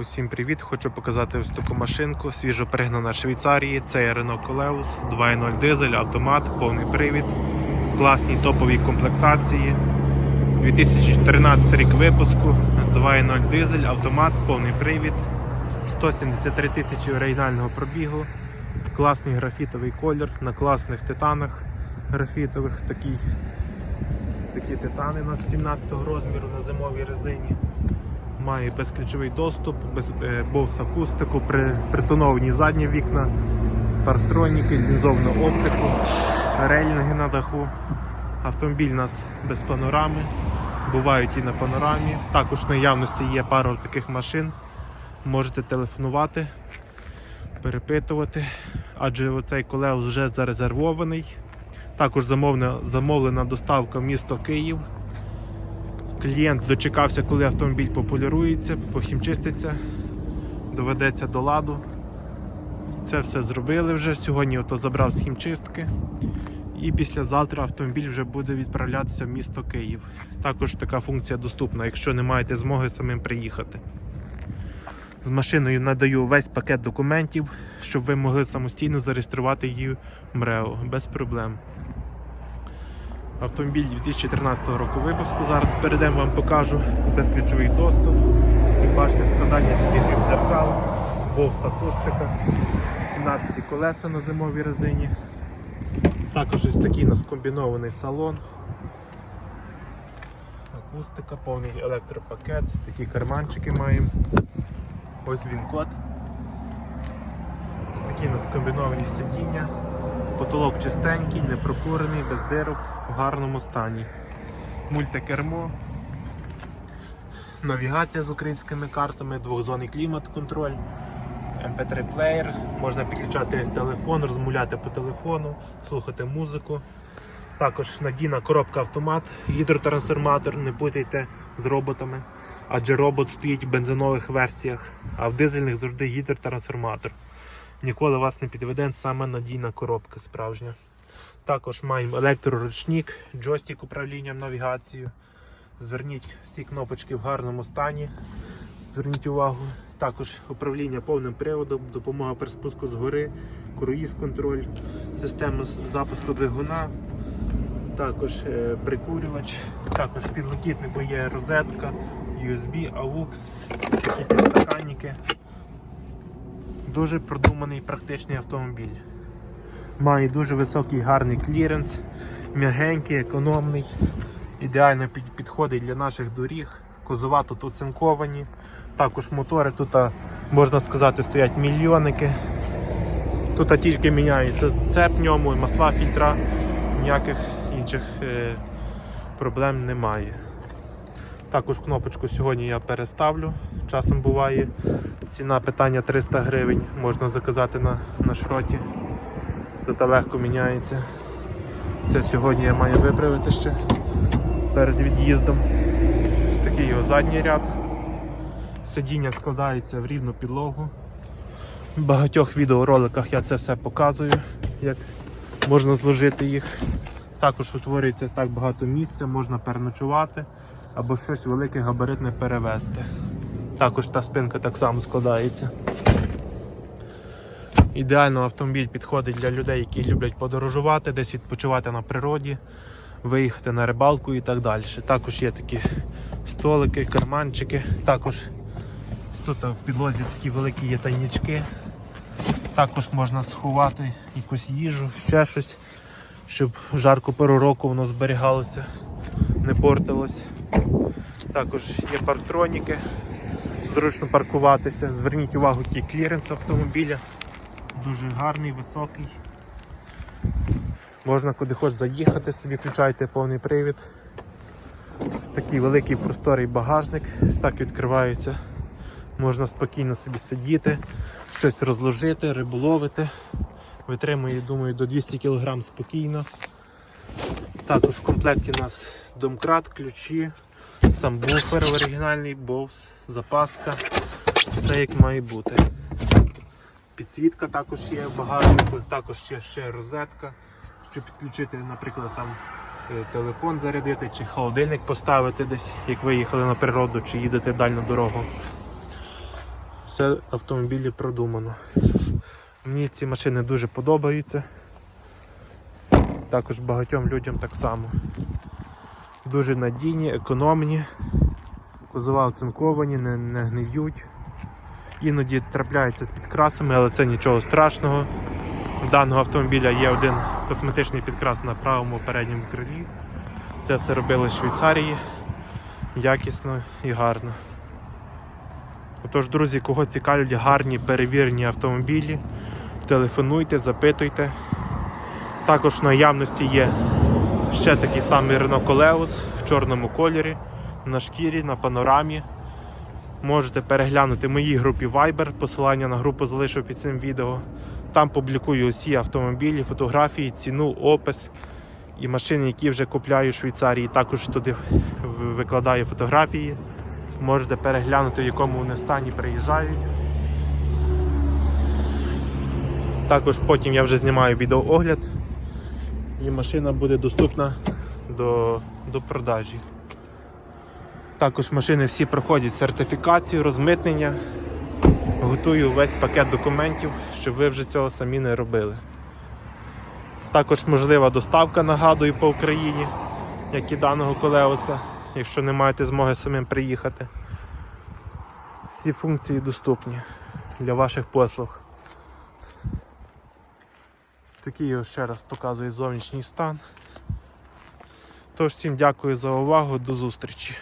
Усім привіт! Хочу показати ось таку машинку, свіжо пригнана Швейцарії. Це є Renault Coleus 2.0 дизель, автомат, повний привід, класній топовій комплектації. 2013 рік випуску, 2.0 дизель, автомат, повний привід, 173 тисячі оригінального пробігу, класний графітовий колір на класних титанах графітових. Такі, такі титани у нас 17 розміру на зимовій резині. Має безключовий доступ, без е, Bose акустику, при, притоновані задні вікна, парктроніки, лінзовну оптику, рельнги на даху. Автомобіль у нас без панорами, бувають і на панорамі. Також в наявності є пара таких машин. Можете телефонувати, перепитувати, адже оцей колеус вже зарезервований. Також замовлена, замовлена доставка в місто Київ. Клієнт дочекався, коли автомобіль пополірується, похімчиститься, доведеться до ладу. Це все зробили вже. Сьогодні ото забрав з хімчистки. І післязавтра автомобіль вже буде відправлятися в місто Київ. Також така функція доступна, якщо не маєте змоги самим приїхати. З машиною надаю весь пакет документів, щоб ви могли самостійно зареєструвати її в МРЕО без проблем. Автомобіль 2013 року випуску. Зараз перейдемо вам покажу безключовий доступ. Як бачите, складання підігрів дзеркал, бовс акустика, 17 колеса на зимовій резині. Також ось такий у нас комбінований салон. Акустика, повний електропакет, такі карманчики маємо. Ось він код. Ось такі у нас комбіновані сидіння. Потолок чистенький, не прокурений, без дирок, в гарному стані. Мультикермо, навігація з українськими картами, двохзонний клімат-контроль, MP3 плеєр, можна підключати телефон, розмовляти по телефону, слухати музику. Також надійна коробка автомат, гідротрансформатор, не путайте з роботами, адже робот стоїть в бензинових версіях, а в дизельних завжди гідротрансформатор. Ніколи вас не підведе саме надійна коробка справжня. Також маємо електроручник, джойстик управлінням навігацією. Зверніть всі кнопочки в гарному стані. Зверніть увагу. Також управління повним приводом, допомога при спуску з гори, круїз контроль, система запуску двигуна, також е, прикурювач, також в підлокітнику є розетка, USB, AUX, такі підстаканники. Дуже продуманий практичний автомобіль. Має дуже високий гарний кліренс, м'ягенький, економний, ідеально підходить для наших доріг. Кузова тут оцинковані. Також мотори тут, можна сказати, стоять мільйонники. Тут тільки міняється цеп ньому, масла, фільтра, ніяких інших е, проблем немає. Також кнопочку сьогодні я переставлю. Часом буває. Ціна питання 300 гривень. Можна заказати на, на шроті. Тут легко міняється. Це сьогодні я маю виправити ще перед від'їздом. Ось такий його задній ряд. Сидіння складається в рівну підлогу. В багатьох відеороликах я це все показую, як можна зложити їх. Також утворюється так багато місця, можна переночувати або щось велике габаритне перевезти. Також та спинка так само складається. Ідеально автомобіль підходить для людей, які люблять подорожувати, десь відпочивати на природі, виїхати на рибалку і так далі. Також є такі столики, карманчики. Також тут в підлозі такі великі є тайнички. Також можна сховати якусь їжу, ще щось, щоб в жарку пору року воно зберігалося, не портилось. Також є парктроніки, зручно паркуватися. Зверніть увагу, який кліренс автомобіля. Дуже гарний, високий. Можна куди хоч заїхати, собі включайте повний привід. Ось такий великий просторий багажник, ось так відкривається. Можна спокійно собі сидіти, щось розложити, риболовити. Витримує, думаю, до 200 кг спокійно. Також в комплекті у нас домкрат, ключі, сам буфер оригінальний, бовс, запаска, все як має бути. Підсвітка також є в багажнику, також є ще розетка, щоб підключити, наприклад, там е, телефон зарядити чи холодильник поставити десь, як ви їхали на природу чи їдете в дальню дорогу. Все в автомобілі продумано. Мені ці машини дуже подобаються. Також багатьом людям так само. Дуже надійні, економні, кузова оцинковані, не, не гниють. Іноді трапляються з підкрасами, але це нічого страшного. У даного автомобіля є один косметичний підкрас на правому передньому крилі. Це все робили в Швейцарії. Якісно і гарно. Отож, друзі, кого цікавлять гарні перевірені автомобілі, телефонуйте, запитуйте. Також в наявності є ще такий самий Renault Coleos в чорному кольорі, на шкірі, на панорамі. Можете переглянути в моїй групі Viber, посилання на групу залишу під цим відео. Там публікую усі автомобілі, фотографії, ціну, опис і машини, які вже купляю в Швейцарії. Також туди викладаю фотографії. Можете переглянути, в якому вони стані приїжджають. Також потім я вже знімаю відеоогляд і машина буде доступна до, до продажі. Також машини всі проходять сертифікацію, розмитнення. Готую весь пакет документів, щоб ви вже цього самі не робили. Також можлива доставка, нагадую, по Україні, як і даного колеоса, якщо не маєте змоги самим приїхати. Всі функції доступні для ваших послуг. Такий ще раз показую зовнішній стан. Тож всім дякую за увагу, до зустрічі.